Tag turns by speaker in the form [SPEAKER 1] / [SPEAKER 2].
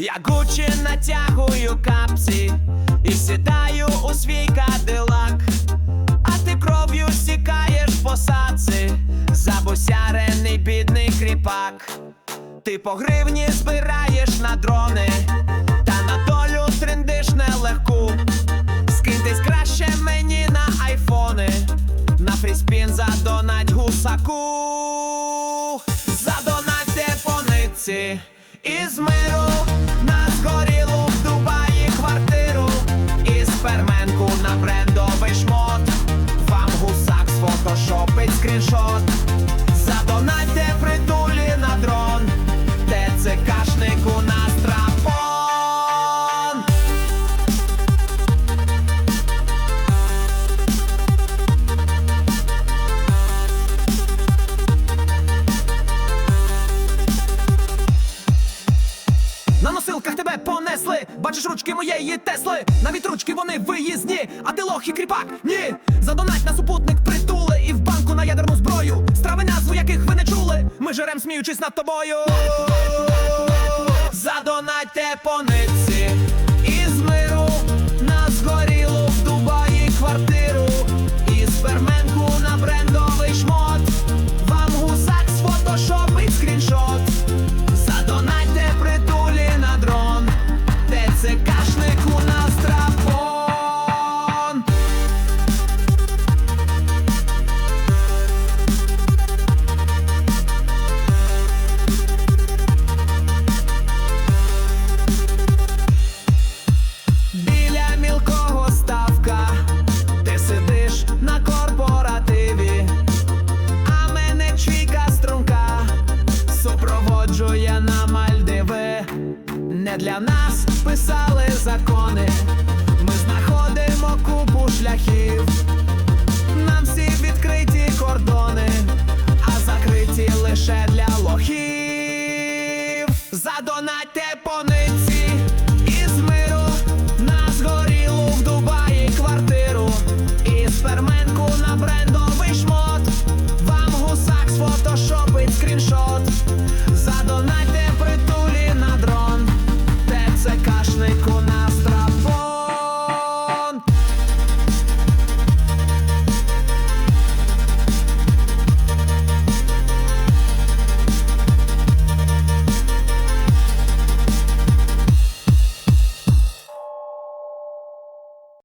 [SPEAKER 1] Я Гуччі натягую капці і сідаю у свій кадилак, а ти кров'ю сікаєш по саці, забусярений бідний кріпак. Ти по гривні збираєш на дрони, та на долю трендиш нелегку. Скиньтесь краще мені на айфони, на фріспін задонать гусаку, задонатьте по нитці із бачиш ручки моєї Тесли. Навіть ручки вони виїзні, а ти лох і кріпак. Ні, задонать на супутник притули і в банку на ядерну зброю. Страви назву яких ви не чули. Ми жерем сміючись над тобою. Задонатьте по для нас писали закони.